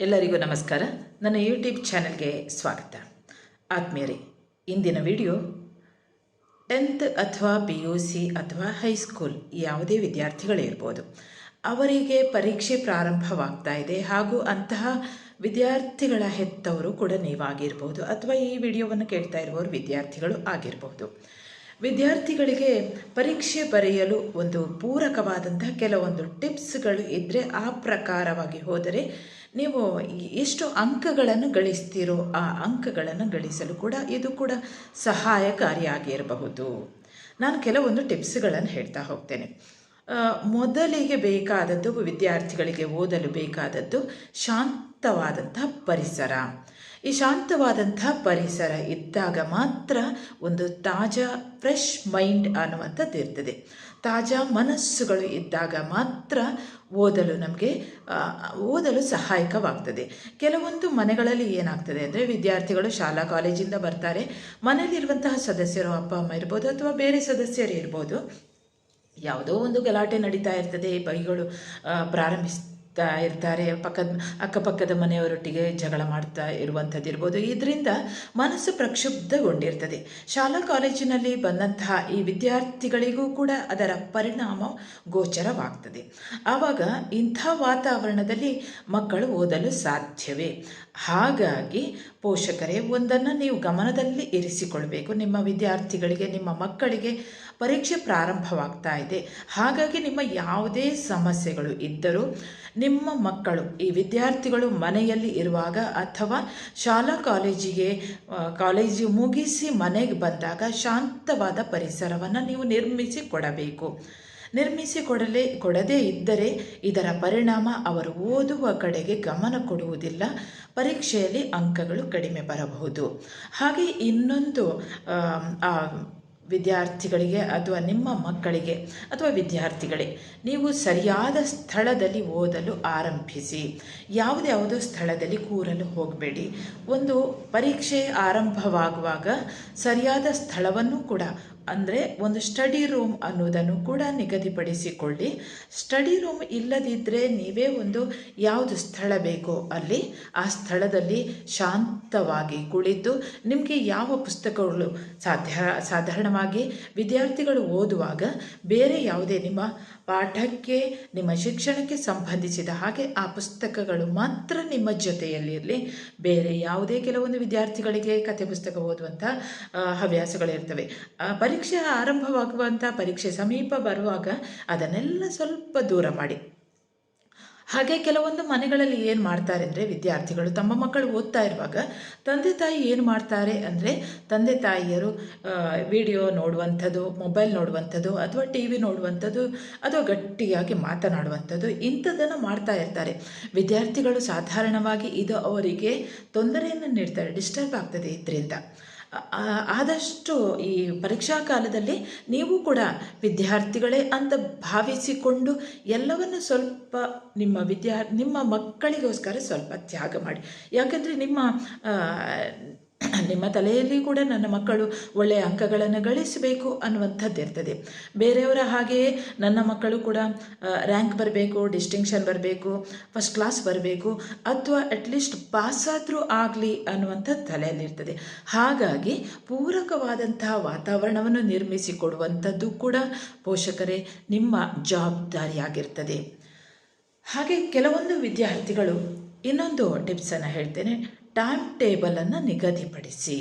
ಎಲ್ಲರಿಗೂ ನಮಸ್ಕಾರ. ನನ್ನ ಯೂಟ್ಯೂಬ್ ಚಾನೆಲ್ಗೆ ಸ್ವಾಗತ. ಆತ್ಮೀಯರೇ, ಇಂದಿನ ವಿಡಿಯೋ, ಟೆಂತ್ ಅಥವಾ ಪಿ ಯು ಸಿ ಅಥವಾ ಹೈಸ್ಕೂಲ್ ಯಾವುದೇ ವಿದ್ಯಾರ್ಥಿಗಳಿರ್ಬೋದು ಅವರಿಗೆ ಪರೀಕ್ಷೆ ಪ್ರಾರಂಭವಾಗ್ತಾ ಇದೆ ಹಾಗೂ ಅಂತಹ ವಿದ್ಯಾರ್ಥಿಗಳ ಹೆತ್ತವರು ಕೂಡ ನೀವಾಗಿರ್ಬೋದು ಅಥವಾ ಈ ವಿಡಿಯೋವನ್ನು ಕೇಳ್ತಾ ಇರುವವರು ವಿದ್ಯಾರ್ಥಿಗಳು ಆಗಿರ್ಬೋದು. ವಿದ್ಯಾರ್ಥಿಗಳಿಗೆ ಪರೀಕ್ಷೆ ಬರೆಯಲು ಒಂದು ಪೂರಕವಾದಂತಹ ಕೆಲವೊಂದು ಟಿಪ್ಸ್ಗಳು ಇದ್ದರೆ ಆ ಪ್ರಕಾರವಾಗಿ ಹೋದರೆ ನೀವು ಎಷ್ಟು ಅಂಕಗಳನ್ನು ಗಳಿಸ್ತೀರೋ ಆ ಅಂಕಗಳನ್ನು ಗಳಿಸಲು ಕೂಡ ಇದು ಕೂಡ ಸಹಾಯಕಾರಿಯಾಗಿರಬಹುದು. ನಾನು ಕೆಲವೊಂದು ಟಿಪ್ಸ್ಗಳನ್ನು ಹೇಳ್ತಾ ಹೋಗ್ತೇನೆ. ಮೊದಲಿಗೆ ಬೇಕಾದದ್ದು ವಿದ್ಯಾರ್ಥಿಗಳಿಗೆ ಓದಲು ಬೇಕಾದದ್ದು ಶಾಂತವಾದಂಥ ಪರಿಸರ. ಈ ಶಾಂತವಾದಂಥ ಪರಿಸರ ಇದ್ದಾಗ ಮಾತ್ರ ಒಂದು ತಾಜಾ, ಫ್ರೆಶ್ ಮೈಂಡ್ ಅನ್ನುವಂಥದ್ದು ಇರ್ತದೆ ತಾಜಾ ಮನಸ್ಸುಗಳು ಇದ್ದಾಗ ಮಾತ್ರ ಓದಲು ನಮಗೆ ಓದಲು ಸಹಾಯಕವಾಗ್ತದೆ. ಕೆಲವೊಂದು ಮನೆಗಳಲ್ಲಿ ಏನಾಗ್ತದೆ ಅಂದರೆ ವಿದ್ಯಾರ್ಥಿಗಳು ಶಾಲಾ ಕಾಲೇಜಿಂದ ಬರ್ತಾರೆ. ಮನೆಯಲ್ಲಿರುವಂತಹ ಸದಸ್ಯರು ಅಪ್ಪ ಅಮ್ಮ ಇರ್ಬೋದು ಅಥವಾ ಬೇರೆ ಸದಸ್ಯರು ಇರ್ಬೋದು. ಯಾವುದೋ ಒಂದು ಗಲಾಟೆ ನಡೀತಾ ಇರ್ತದೆ ಬೈಗಳು ಆ, ಪ್ರಾರಂಭಿಸ್ತಾ ಇರ್ತಾರೆ. ಪಕ್ಕದ ಅಕ್ಕಪಕ್ಕದ ಮನೆಯವರೊಟ್ಟಿಗೆ ಜಗಳ ಮಾಡ್ತಾ ಇರುವಂಥದ್ದು ಇರ್ಬೋದು. ಇದರಿಂದ ಮನಸ್ಸು ಪ್ರಕ್ಷುಬ್ಧಗೊಂಡಿರ್ತದೆ. ಶಾಲಾ ಕಾಲೇಜಿನಲ್ಲಿ ಬಂದಂತಹ ಈ ವಿದ್ಯಾರ್ಥಿಗಳಿಗೂ ಕೂಡ ಅದರ ಪರಿಣಾಮ ಗೋಚರವಾಗ್ತದೆ. ಆವಾಗ ಇಂಥ ವಾತಾವರಣದಲ್ಲಿ ಮಕ್ಕಳು ಓದಲು ಸಾಧ್ಯವೇ? ಹಾಗಾಗಿ ಪೋಷಕರೇ, ಒಂದನ್ನು ನೀವು ಗಮನದಲ್ಲಿ ಇರಿಸಿಕೊಳ್ಬೇಕು. ನಿಮ್ಮ ವಿದ್ಯಾರ್ಥಿಗಳಿಗೆ, ನಿಮ್ಮ ಮಕ್ಕಳಿಗೆ ಪರೀಕ್ಷೆ ಪ್ರಾರಂಭವಾಗ್ತಾ ಇದೆ. ಹಾಗಾಗಿ ನಿಮ್ಮ ಯಾವುದೇ ಸಮಸ್ಯೆಗಳು ಇದ್ದರೂ ನಿಮ್ಮ ಮಕ್ಕಳು, ಈ ವಿದ್ಯಾರ್ಥಿಗಳು ಮನೆಯಲ್ಲಿ ಇರುವಾಗ ಅಥವಾ ಶಾಲಾ ಕಾಲೇಜಿಗೆ ಕಾಲೇಜು ಮುಗಿಸಿ ಮನೆಗೆ ಬಂದಾಗ ಶಾಂತವಾದ ಪರಿಸರವನ್ನು ನೀವು ನಿರ್ಮಿಸಿ ಕೊಡಬೇಕು. ನಿರ್ಮಿಸಿ ಕೊಡಲೇ, ಕೊಡದೇ ಇದ್ದರೆ ಇದರ ಪರಿಣಾಮ ಅವರು ಓದುವ ಕಡೆಗೆ ಗಮನ ಕೊಡುವುದಿಲ್ಲ, ಪರೀಕ್ಷೆಯಲ್ಲಿ ಅಂಕಗಳು ಕಡಿಮೆ ಬರಬಹುದು. ಹಾಗೆ ಇನ್ನೊಂದು ವಿದ್ಯಾರ್ಥಿಗಳಿಗೆ ಅಥವಾ ನಿಮ್ಮ ಮಕ್ಕಳಿಗೆ ಅಥವಾ ವಿದ್ಯಾರ್ಥಿಗಳೇ, ನೀವು ಸರಿಯಾದ ಸ್ಥಳದಲ್ಲಿ ಓದಲು ಆರಂಭಿಸಿ. ಯಾವುದ್ಯಾವುದೋ ಸ್ಥಳದಲ್ಲಿ ಕೂರಲು ಹೋಗಬೇಡಿ. ಒಂದು ಪರೀಕ್ಷೆ ಆರಂಭವಾಗುವಾಗ ಸರಿಯಾದ ಸ್ಥಳವನ್ನು ಕೂಡ ಅಂದರೆ ಒಂದು ಸ್ಟಡಿ ರೂಮ್ ಅನ್ನೋದನ್ನು ಕೂಡ ನಿಗದಿಪಡಿಸಿಕೊಳ್ಳಿ. ಸ್ಟಡಿ ರೂಮ್ ಇಲ್ಲದಿದ್ದರೆ ನೀವೇ ಒಂದು ಯಾವುದು ಸ್ಥಳ ಬೇಕೋ ಅಲ್ಲಿ ಆ ಸ್ಥಳದಲ್ಲಿ ಶಾಂತವಾಗಿ ಕುಳಿತು ನಿಮಗೆ ಯಾವ ಪುಸ್ತಕಗಳು ಸಾಧ್ಯ ಸಾಧಾರಣವಾಗಿ ವಿದ್ಯಾರ್ಥಿಗಳು ಓದುವಾಗ ಬೇರೆ ಯಾವುದೇ ನಿಮ್ಮ ಪಾಠಕ್ಕೆ ನಿಮ್ಮ ಶಿಕ್ಷಣಕ್ಕೆ ಸಂಬಂಧಿಸಿದ ಹಾಗೆ ಆ ಪುಸ್ತಕಗಳು ಮಾತ್ರ ನಿಮ್ಮ ಜೊತೆಯಲ್ಲಿರಲಿ. ಬೇರೆ ಯಾವುದೇ ಕೆಲವೊಂದು ವಿದ್ಯಾರ್ಥಿಗಳಿಗೆ ಕತೆ ಪುಸ್ತಕ ಓದುವಂಥ ಹವ್ಯಾಸಗಳಿರ್ತವೆ ಆ, ಪರೀಕ್ಷೆ ಆರಂಭವಾಗುವಂಥ ಪರೀಕ್ಷೆ ಸಮೀಪ ಬರುವಾಗ ಅದನ್ನೆಲ್ಲ ಸ್ವಲ್ಪ ದೂರ ಮಾಡಿ. ಹಾಗೆ ಕೆಲವೊಂದು ಮನೆಗಳಲ್ಲಿ ಏನು ಮಾಡ್ತಾರೆ ಅಂದರೆ ವಿದ್ಯಾರ್ಥಿಗಳು ತಮ್ಮ ಮಕ್ಕಳು ಓದ್ತಾ ಇರುವಾಗ ತಂದೆ ತಾಯಿ ಏನು ಮಾಡ್ತಾರೆ ಅಂದರೆ ತಂದೆ ತಾಯಿಯರು ವಿಡಿಯೋ ನೋಡುವಂಥದ್ದು, ಮೊಬೈಲ್ ನೋಡುವಂಥದ್ದು ಅಥವಾ ಟಿ ವಿ ನೋಡುವಂಥದ್ದು ಅಥವಾ ಗಟ್ಟಿಯಾಗಿ ಮಾತನಾಡುವಂಥದ್ದು ಇಂಥದ್ದನ್ನು ಮಾಡ್ತಾ ಇರ್ತಾರೆ. ವಿದ್ಯಾರ್ಥಿಗಳು ಸಾಧಾರಣವಾಗಿ ಇದು ಅವರಿಗೆ ತೊಂದರೆಯನ್ನು ನೀಡ್ತಾರೆ, ಡಿಸ್ಟರ್ಬ್ ಆಗ್ತದೆ ಇದರಿಂದ. ಆದಷ್ಟು ಈ ಪರೀಕ್ಷಾ ಕಾಲದಲ್ಲಿ ನೀವು ಕೂಡ ವಿದ್ಯಾರ್ಥಿಗಳೇ ಅಂತ ಭಾವಿಸಿಕೊಂಡು ಎಲ್ಲವನ್ನು ಸ್ವಲ್ಪ ನಿಮ್ಮ ವಿದ್ಯಾ, ನಿಮ್ಮ ಮಕ್ಕಳಿಗೋಸ್ಕರ ಸ್ವಲ್ಪ ತ್ಯಾಗ ಮಾಡಿ. ಯಾಕಂದರೆ ನಿಮ್ಮ ನಿಮ್ಮ ತಲೆಯಲ್ಲಿ ಕೂಡ ನನ್ನ ಮಕ್ಕಳು ಒಳ್ಳೆಯ ಅಂಕಗಳನ್ನು ಗಳಿಸಬೇಕು ಅನ್ನುವಂಥದ್ದು ಇರ್ತದೆ. ಬೇರೆಯವರ ಹಾಗೆಯೇ ನನ್ನ ಮಕ್ಕಳು ಕೂಡ ರ್ಯಾಂಕ್ ಬರಬೇಕು ಡಿಸ್ಟಿಂಕ್ಷನ್ ಬರಬೇಕು ಫಸ್ಟ್ ಕ್ಲಾಸ್ ಬರಬೇಕು, ಅಥವಾ ಅಟ್ಲೀಸ್ಟ್ ಪಾಸಾದರೂ ಆಗಲಿ ಅನ್ನುವಂಥದ್ದು ತಲೆಯಲ್ಲಿರ್ತದೆ ಹಾಗಾಗಿ ಪೂರಕವಾದಂತಹ ವಾತಾವರಣವನ್ನು ನಿರ್ಮಿಸಿಕೊಡುವಂಥದ್ದು ಕೂಡ ಪೋಷಕರೇ ನಿಮ್ಮ ಜವಾಬ್ದಾರಿಯಾಗಿರ್ತದೆ. ಹಾಗೆ ಕೆಲವೊಂದು ವಿದ್ಯಾರ್ಥಿಗಳು ಇನ್ನೊಂದು ಟಿಪ್ಸನ್ನು ಹೇಳ್ತೇನೆ. ಟೈಮ್ ಟೇಬಲನ್ನು ನಿಗದಿಪಡಿಸಿ.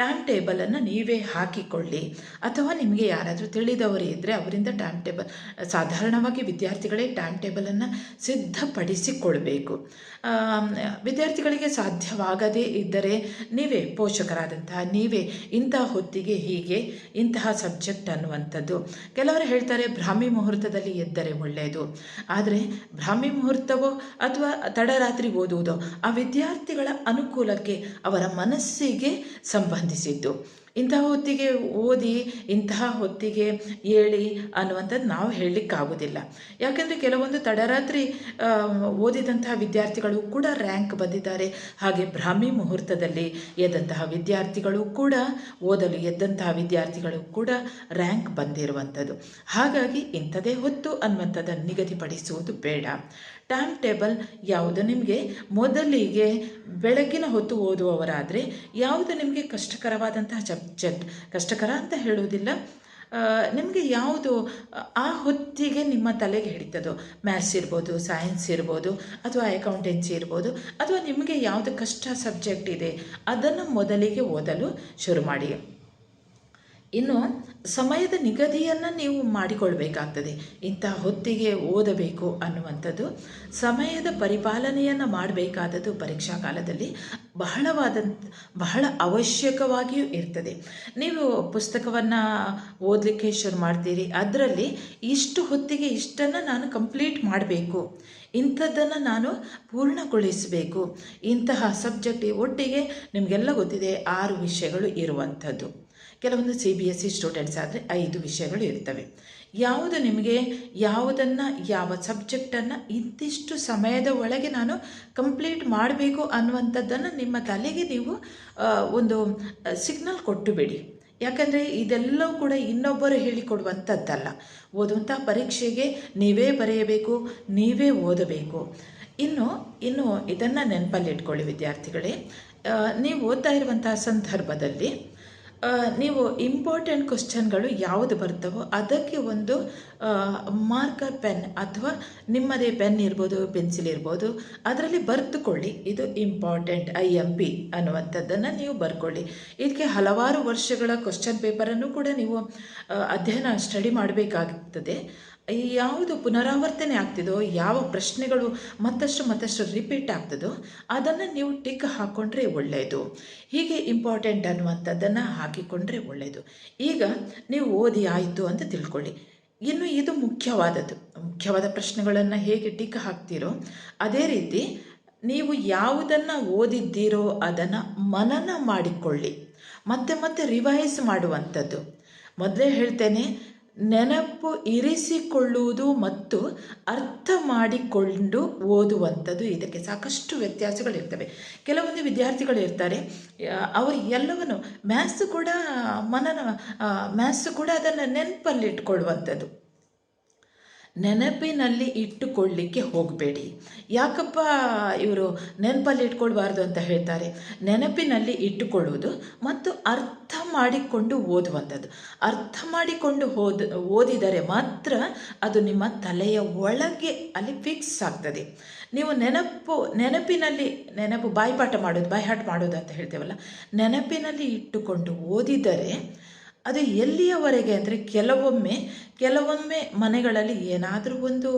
ಟೈಮ್ ಟೇಬಲನ್ನು ನೀವೇ ಹಾಕಿಕೊಳ್ಳಿ. ಅಥವಾ ನಿಮಗೆ ಯಾರಾದರೂ ತಿಳಿದವರು ಇದ್ದರೆ ಅವರಿಂದ ಟೈಮ್ ಟೇಬಲ್ ಸಾಧಾರಣವಾಗಿ ವಿದ್ಯಾರ್ಥಿಗಳೇ ಟೈಮ್ ಟೇಬಲನ್ನು ಸಿದ್ಧಪಡಿಸಿಕೊಳ್ಬೇಕು. ವಿದ್ಯಾರ್ಥಿಗಳಿಗೆ ಸಾಧ್ಯವಾಗದೇ ಇದ್ದರೆ ನೀವೇ ಪೋಷಕರಾದಂತಹ, ನೀವೇ ಇಂತಹ ಹೊತ್ತಿಗೆ ಹೀಗೆ ಇಂತಹ ಸಬ್ಜೆಕ್ಟ್ ಅನ್ನುವಂಥದ್ದು. ಕೆಲವರು ಹೇಳ್ತಾರೆ ಬ್ರಾಹ್ಮಿ ಮುಹೂರ್ತದಲ್ಲಿ ಎದ್ದರೆ ಒಳ್ಳೆಯದು. ಆದರೆ ಬ್ರಾಹ್ಮಿ ಮುಹೂರ್ತವೋ ಅಥವಾ ತಡರಾತ್ರಿ ಓದುವುದೋ ಆ ವಿದ್ಯಾರ್ಥಿಗಳ ಅನುಕೂಲಕ್ಕೆ ಅವರ ಮನಸ್ಸಿಗೆ ಸಂಬಂಧಿಸಿದ್ದು. ಇಂತಹ ಹೊತ್ತಿಗೆ ಓದಿ, ಇಂತಹ ಹೊತ್ತಿಗೆ ಹೇಳಿ ಅನ್ನುವಂಥದ್ದು ನಾವು ಹೇಳಲಿಕ್ಕಾಗೋದಿಲ್ಲ ಯಾಕೆಂದರೆ ಕೆಲವೊಂದು ತಡರಾತ್ರಿ ಓದಿದಂತಹ ವಿದ್ಯಾರ್ಥಿಗಳು ಕೂಡ ರ್ಯಾಂಕ್ ಬಂದಿದ್ದಾರೆ. ಹಾಗೆ ಬ್ರಾಹ್ಮಿ ಮುಹೂರ್ತದಲ್ಲಿ ಎದ್ದಂತಹ ವಿದ್ಯಾರ್ಥಿಗಳು ಕೂಡ, ಓದಲು ಎದ್ದಂತಹ ವಿದ್ಯಾರ್ಥಿಗಳು ಕೂಡ ರ್ಯಾಂಕ್ ಬಂದಿರುವಂಥದ್ದು. ಹಾಗಾಗಿ ಇಂಥದೇ ಹೊತ್ತು ಅನ್ನುವಂಥದ್ದನ್ನು ನಿಗದಿಪಡಿಸುವುದು ಬೇಡ. ಟೈಮ್ ಟೇಬಲ್ ಯಾವುದು ನಿಮಗೆ? ಮೊದಲಿಗೆ ಬೆಳಗಿನ ಹೊತ್ತು ಓದುವವರಾದರೆ ಯಾವುದು ನಿಮಗೆ ಕಷ್ಟಕರವಾದಂತಹ ಸಬ್ಜೆಕ್ಟ್ ಕಷ್ಟಕರ ಅಂತ ಹೇಳುವುದಿಲ್ಲ. ನಿಮಗೆ ಯಾವುದು, ಆ ಹೊತ್ತಿಗೆ ನಿಮ್ಮ ತಲೆಗೆ ಹಿಡಿತದೋ ಮ್ಯಾಥ್ಸ್ ಇರ್ಬೋದು ಸೈನ್ಸ್ ಇರ್ಬೋದು, ಅಥವಾ ಅಕೌಂಟೆನ್ಸಿ ಇರ್ಬೋದು, ಅಥವಾ ನಿಮಗೆ ಯಾವುದು ಕಷ್ಟ ಸಬ್ಜೆಕ್ಟ್ ಇದೆ? ಅದನ್ನು ಮೊದಲಿಗೆ ಓದಲು ಶುರು ಮಾಡಿ. ಇನ್ನು ಸಮಯದ ನಿಗದಿಯನ್ನು ನೀವು ಮಾಡಿಕೊಳ್ಬೇಕಾಗ್ತದೆ. ಇಂಥ ಹೊತ್ತಿಗೆ ಓದಬೇಕು ಅನ್ನುವಂಥದ್ದು, ಸಮಯದ ಪರಿಪಾಲನೆಯನ್ನು ಮಾಡಬೇಕಾದದ್ದು ಪರೀಕ್ಷಾ ಕಾಲದಲ್ಲಿ ಬಹಳವಾದಂಥ ಬಹಳ ಅವಶ್ಯಕವಾಗಿಯೂ ಇರ್ತದೆ. ನೀವು ಪುಸ್ತಕವನ್ನು ಓದಲಿಕ್ಕೆ ಶುರು ಮಾಡ್ತೀರಿ, ಅದರಲ್ಲಿ ಇಷ್ಟು ಹೊತ್ತಿಗೆ ಇಷ್ಟನ್ನು ನಾನು ಕಂಪ್ಲೀಟ್ ಮಾಡಬೇಕು. ಇಂಥದ್ದನ್ನು ನಾನು ಪೂರ್ಣಗೊಳಿಸಬೇಕು. ಇಂತಹ ಸಬ್ಜೆಕ್ಟ್ ಒಟ್ಟಿಗೆ ನಿಮಗೆಲ್ಲ ಗೊತ್ತಿದೆ, ಆರು ವಿಷಯಗಳು ಇರುವಂಥದ್ದು. ಕೆಲವೊಂದು C B S C students ಆದರೆ ಐದು ವಿಷಯಗಳು ಇರ್ತವೆ. ಯಾವುದು ನಿಮಗೆ, ಯಾವುದನ್ನು, ಯಾವ ಸಬ್ಜೆಕ್ಟನ್ನು ಇಂತಿಷ್ಟು ಸಮಯದ ಒಳಗೆ ನಾನು ಕಂಪ್ಲೀಟ್ ಮಾಡಬೇಕು ಅನ್ನುವಂಥದ್ದನ್ನು ನಿಮ್ಮ ತಲೆಗೆ ನೀವು ಒಂದು ಸಿಗ್ನಲ್ ಕೊಟ್ಟು ಬಿಡಿ ಯಾಕಂದರೆ ಇದೆಲ್ಲವೂ ಕೂಡ ಇನ್ನೊಬ್ಬರು ಹೇಳಿಕೊಡುವಂಥದ್ದಲ್ಲ. ಓದುವಂಥ ಪರೀಕ್ಷೆಗೆ ನೀವೇ ಬರೆಯಬೇಕು, ನೀವೇ ಓದಬೇಕು. ಇನ್ನು ಇನ್ನು ಇದನ್ನು ನೆನಪಲ್ಲಿಟ್ಕೊಳ್ಳಿ ವಿದ್ಯಾರ್ಥಿಗಳೇ. ನೀವು ಓದ್ತಾ ಇರುವಂತಹ ಸಂದರ್ಭದಲ್ಲಿ ನೀವು ಇಂಪಾರ್ಟೆಂಟ್ ಕ್ವಶನ್ಗಳು ಯಾವುದು ಬರ್ತವೋ ಅದಕ್ಕೆ ಒಂದು ಮಾರ್ಕರ್ ಪೆನ್ ಅಥವಾ ನಿಮ್ಮದೇ ಪೆನ್ ಇರ್ಬೋದು ಪೆನ್ಸಿಲ್ ಇರ್ಬೋದು, ಅದರಲ್ಲಿ ಬರೆದುಕೊಳ್ಳಿ. ಇದು ಇಂಪಾರ್ಟೆಂಟ್ ಐ ಎಂ ಪಿ ಅನ್ನುವಂಥದ್ದನ್ನು ನೀವು ಬರ್ಕೊಳ್ಳಿ. ಇದಕ್ಕೆ ಹಲವಾರು ವರ್ಷಗಳ ಕ್ವಶನ್ ಪೇಪರನ್ನು ಕೂಡ ನೀವು ಅಧ್ಯಯನ ಸ್ಟಡಿ ಮಾಡಬೇಕಾಗುತ್ತದೆ ಯಾವುದು ಪುನರಾವರ್ತನೆ ಆಗ್ತಿದೋ, ಯಾವ ಪ್ರಶ್ನೆಗಳು ಮತ್ತಷ್ಟು ಮತ್ತಷ್ಟು ರಿಪೀಟ್ ಆಗ್ತದೋ, ಅದನ್ನು ನೀವು ಟಿಕ್ ಹಾಕ್ಕೊಂಡ್ರೆ ಒಳ್ಳೆಯದು ಹೀಗೆ ಇಂಪಾರ್ಟೆಂಟ್ ಅನ್ನುವಂಥದ್ದನ್ನು ಹಾಕಿಕೊಂಡ್ರೆ ಒಳ್ಳೆಯದು ಈಗ ನೀವು ಓದಿ ಆಯಿತು ಅಂತ ತಿಳ್ಕೊಳ್ಳಿ. ಇನ್ನು ಇದು ಮುಖ್ಯವಾದದ್ದು. ಮುಖ್ಯವಾದ ಪ್ರಶ್ನೆಗಳನ್ನು ಹೇಗೆ ಟಿಕ್ ಹಾಕ್ತೀರೋ, ಅದೇ ರೀತಿ ನೀವು ಯಾವುದನ್ನು ಓದಿದ್ದೀರೋ ಅದನ್ನು ಮನನ ಮಾಡಿಕೊಳ್ಳಿ. ಮತ್ತೆ ಮತ್ತೆ ರಿವೈಸ್ ಮಾಡುವಂಥದ್ದು. ಮೊದಲೇ ಹೇಳ್ತೇನೆ ನೆನಪು ಇರಿಸಿಕೊಳ್ಳುವುದು ಮತ್ತು ಅರ್ಥ ಮಾಡಿಕೊಂಡು ಓದುವಂಥದ್ದು ಇದಕ್ಕೆ ಸಾಕಷ್ಟು ವ್ಯತ್ಯಾಸಗಳಿರ್ತವೆ. ಕೆಲವೊಂದು ವಿದ್ಯಾರ್ಥಿಗಳು ಇರ್ತಾರೆ ಅವರು ಎಲ್ಲವನ್ನು ಮ್ಯಾಥ್ಸ್ ಕೂಡ ಮನನ ಮ್ಯಾಥ್ಸ್ ಕೂಡ ಅದನ್ನು ನೆನಪಲ್ಲಿಟ್ಕೊಳ್ಳುವಂಥದ್ದು ನೆನಪಿನಲ್ಲಿ ಇಟ್ಟುಕೊಳ್ಳಿಕ್ಕೆ ಹೋಗಬೇಡಿ. ಯಾಕಪ್ಪ ಇವರು ನೆನಪಲ್ಲಿ ಇಟ್ಕೊಳ್ಬಾರ್ದು ಅಂತ ಹೇಳ್ತಾರೆ? ನೆನಪಿನಲ್ಲಿ ಇಟ್ಟುಕೊಳ್ಳುವುದು ಮತ್ತು ಅರ್ಥ ಮಾಡಿಕೊಂಡು ಓದುವಂಥದ್ದು. ಅರ್ಥ ಮಾಡಿಕೊಂಡು ಓದ್ ಓದಿದರೆ ಮಾತ್ರ ಅದು ನಿಮ್ಮ ತಲೆಯ ಒಳಗೆ ಅಲ್ಲಿ ಫಿಕ್ಸ್ ಆಗ್ತದೆ. ನೀವು ನೆನಪು, ನೆನಪಿನಲ್ಲಿ ನೆನಪು ಬಾಯ್ಪಾಠ ಮಾಡೋದು, ಬಾಯ್ಹಾಟ್ ಮಾಡೋದು ಅಂತ ಹೇಳ್ತೇವಲ್ಲ? ನೆನಪಿನಲ್ಲಿ ಇಟ್ಟುಕೊಂಡು ಓದಿದರೆ ಅದು ಎಲ್ಲಿಯವರೆಗೆ ಅಂದರೆ ಕೆಲವೊಮ್ಮೆ ಕೆಲವೊಮ್ಮೆ ಮನೆಗಳಲ್ಲಿ ಏನಾದರೂ ಒಂದು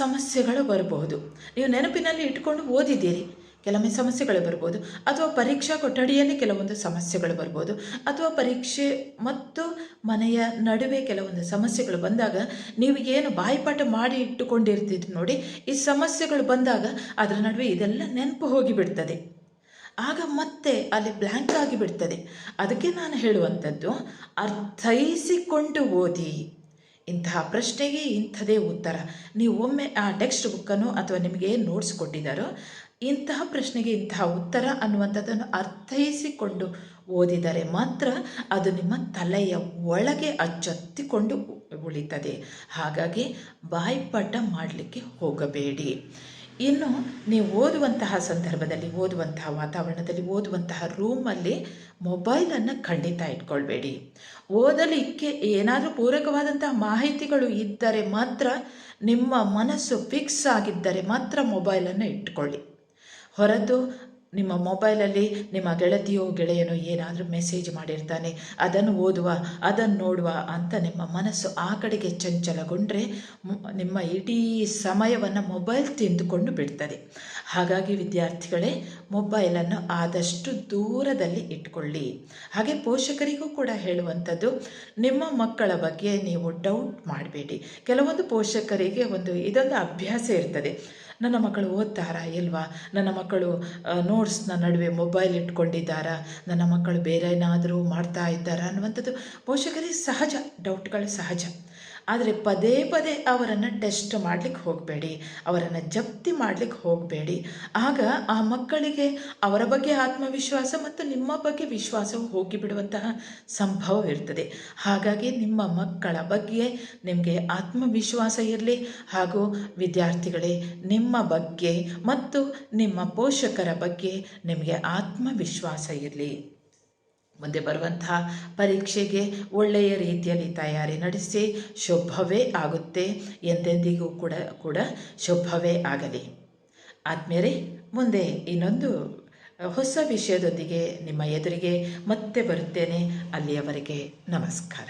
ಸಮಸ್ಯೆಗಳು ಬರಬಹುದು. ನೀವು ನೆನಪಿನಲ್ಲಿ ಇಟ್ಕೊಂಡು ಓದಿದ್ದೀರಿ. ಕೆಲವೊಮ್ಮೆ ಸಮಸ್ಯೆಗಳು ಬರ್ಬೋದು ಅಥವಾ ಪರೀಕ್ಷಾ ಕೊಠಡಿಯಲ್ಲಿ ಕೆಲವೊಂದು ಸಮಸ್ಯೆಗಳು ಬರ್ಬೋದು ಅಥವಾ ಪರೀಕ್ಷೆ ಮತ್ತು ಮನೆಯ ನಡುವೆ ಕೆಲವೊಂದು ಸಮಸ್ಯೆಗಳು ಬಂದಾಗ ನೀವು ಏನು ಬಾಯಿಪಾಠ ಮಾಡಿ ಇಟ್ಟುಕೊಂಡಿರ್ತಿದ್ರು ನೋಡಿ, ಈ ಸಮಸ್ಯೆಗಳು ಬಂದಾಗ ಅದರ ನಡುವೆ ಇದೆಲ್ಲ ನೆನಪು ಹೋಗಿಬಿಡ್ತದೆ. ಆಗ ಮತ್ತೆ ಅಲ್ಲಿ ಬ್ಲ್ಯಾಂಕ್ ಆಗಿಬಿಡ್ತದೆ ಅದಕ್ಕೆ ನಾನು ಹೇಳುವಂಥದ್ದು, ಅರ್ಥೈಸಿಕೊಂಡು ಓದಿ. ಇಂತಹ ಪ್ರಶ್ನೆಗೆ ಇಂಥದೇ ಉತ್ತರ. ನೀವು ಒಮ್ಮೆ ಆ ಟೆಕ್ಸ್ಟ್ ಬುಕ್ಕನ್ನು ಅಥವಾ ನಿಮಗೆ ನೋಟ್ಸ್ ಕೊಟ್ಟಿದ್ದಾರೋ, ಇಂತಹ ಪ್ರಶ್ನೆಗೆ ಇಂತಹ ಉತ್ತರ ಅನ್ನುವಂಥದ್ದನ್ನು ಅರ್ಥೈಸಿಕೊಂಡು ಓದಿದರೆ ಮಾತ್ರ ಅದು ನಿಮ್ಮ ತಲೆಯ ಒಳಗೆ ಅಚ್ಚೊತ್ತಿಕೊಂಡು ಉಳಿತದೆ. ಹಾಗಾಗಿ ಬಾಯ್ಪಾಠ ಮಾಡಲಿಕ್ಕೆ ಹೋಗಬೇಡಿ. ಇನ್ನು ನೀವು ಓದುವಂತಹ ಸಂದರ್ಭದಲ್ಲಿ, ಓದುವಂತಹ ವಾತಾವರಣದಲ್ಲಿ, ಓದುವಂತಹ ರೂಮಲ್ಲಿ ಮೊಬೈಲನ್ನು ಖಂಡಿತ ಇಟ್ಕೊಳ್ಬೇಡಿ. ಓದಲಿಕ್ಕೆ ಏನಾದರೂ ಪೂರಕವಾದಂತಹ ಮಾಹಿತಿಗಳು ಇದ್ದರೆ ಮಾತ್ರ ನಿಮ್ಮ ಮನಸ್ಸು ಫಿಕ್ಸ್ ಆಗಿದ್ದರೆ ಮಾತ್ರ ಮೊಬೈಲನ್ನು ಇಟ್ಕೊಳ್ಳಿ. ಹೊರತು ನಿಮ್ಮ ಮೊಬೈಲಲ್ಲಿ ನಿಮ್ಮ ಗೆಳತಿಯೋ ಗೆಳೆಯನೋ ಏನಾದರೂ ಮೆಸೇಜ್ ಮಾಡಿರ್ತಾನೆ, ಅದನ್ನು ಓದುವ, ಅದನ್ನು ನೋಡುವ ಅಂತ ನಿಮ್ಮ ಮನಸ್ಸು ಆ ಕಡೆಗೆ ಚಂಚಲಗೊಂಡ್ರೆ ನಿಮ್ಮ ಇಡೀ ಸಮಯವನ್ನು ಮೊಬೈಲ್ ತಿಂದುಕೊಂಡು ಬಿಡ್ತದೆ. ಹಾಗಾಗಿ ವಿದ್ಯಾರ್ಥಿಗಳೇ, ಮೊಬೈಲನ್ನು ಆದಷ್ಟು ದೂರದಲ್ಲಿ ಇಟ್ಕೊಳ್ಳಿ. ಹಾಗೆ ಪೋಷಕರಿಗೂ ಕೂಡ ಹೇಳುವಂಥದ್ದು, ನಿಮ್ಮ ಮಕ್ಕಳ ಬಗ್ಗೆ ನೀವು ಡೌಟ್ ಮಾಡಬೇಡಿ. ಕೆಲವೊಂದು ಪೋಷಕರಿಗೆ ಒಂದು ಇದೊಂದು ಅಭ್ಯಾಸ ಇರ್ತದೆ. ನನ್ನ ಮಕ್ಕಳು ಓದ್ತಾರಾ ಇಲ್ವಾ? ನನ್ನ ಮಕ್ಕಳು ನೋಟ್ಸ್ನ ನಡುವೆ ಮೊಬೈಲ್ ಇಟ್ಕೊಂಡಿದ್ದಾರಾ? ನನ್ನ ಮಕ್ಕಳು ಬೇರೆ ಏನಾದರೂ ಮಾಡ್ತಾ ಇದ್ದಾರಾ ಅನ್ನುವಂಥದ್ದು ಪೋಷಕರಿಗೆ ಸಹಜ ಡೌಟ್ಗಳು ಸಹಜ. ಆದರೆ ಪದೇ ಪದೇ ಅವರನ್ನು ಟೆಸ್ಟ್ ಮಾಡಲಿಕ್ಕೆ ಹೋಗಬೇಡಿ, ಅವರನ್ನು ಜಪ್ತಿ ಮಾಡಲಿಕ್ಕೆ ಹೋಗಬೇಡಿ. ಆಗ ಆ ಮಕ್ಕಳಿಗೆ ಅವರ ಬಗ್ಗೆ ಆತ್ಮವಿಶ್ವಾಸ ಮತ್ತು ನಿಮ್ಮ ಬಗ್ಗೆ ವಿಶ್ವಾಸವು ಹೋಗಿಬಿಡುವಂತಹ ಸಂಭವವಿರ್ತದೆ ಹಾಗಾಗಿ ನಿಮ್ಮ ಮಕ್ಕಳ ಬಗ್ಗೆ ನಿಮಗೆ ಆತ್ಮವಿಶ್ವಾಸ ಇರಲಿ. ಹಾಗೂ ವಿದ್ಯಾರ್ಥಿಗಳೇ, ನಿಮ್ಮ ಬಗ್ಗೆ ಮತ್ತು ನಿಮ್ಮ ಪೋಷಕರ ಬಗ್ಗೆ ನಿಮಗೆ ಆತ್ಮವಿಶ್ವಾಸ ಇರಲಿ. ಮುಂದೆ ಬರುವಂತಹ ಪರೀಕ್ಷೆಗೆ ಒಳ್ಳೆಯ ರೀತಿಯಲ್ಲಿ ತಯಾರಿ ನಡೆಸಿ ಶುಭವೇ ಆಗುತ್ತೆ, ಎಂದೆಂದಿಗೂ ಕೂಡ ಕೂಡ ಶುಭವೇ ಆಗಲಿ. ಆದ್ಮೇಲೆ ಮುಂದೆ ಇನ್ನೊಂದು ಹೊಸ ವಿಷಯದೊಂದಿಗೆ ನಿಮ್ಮ ಎದುರಿಗೆ ಮತ್ತೆ ಬರುತ್ತೇನೆ. ಅಲ್ಲಿಯವರೆಗೆ ನಮಸ್ಕಾರ.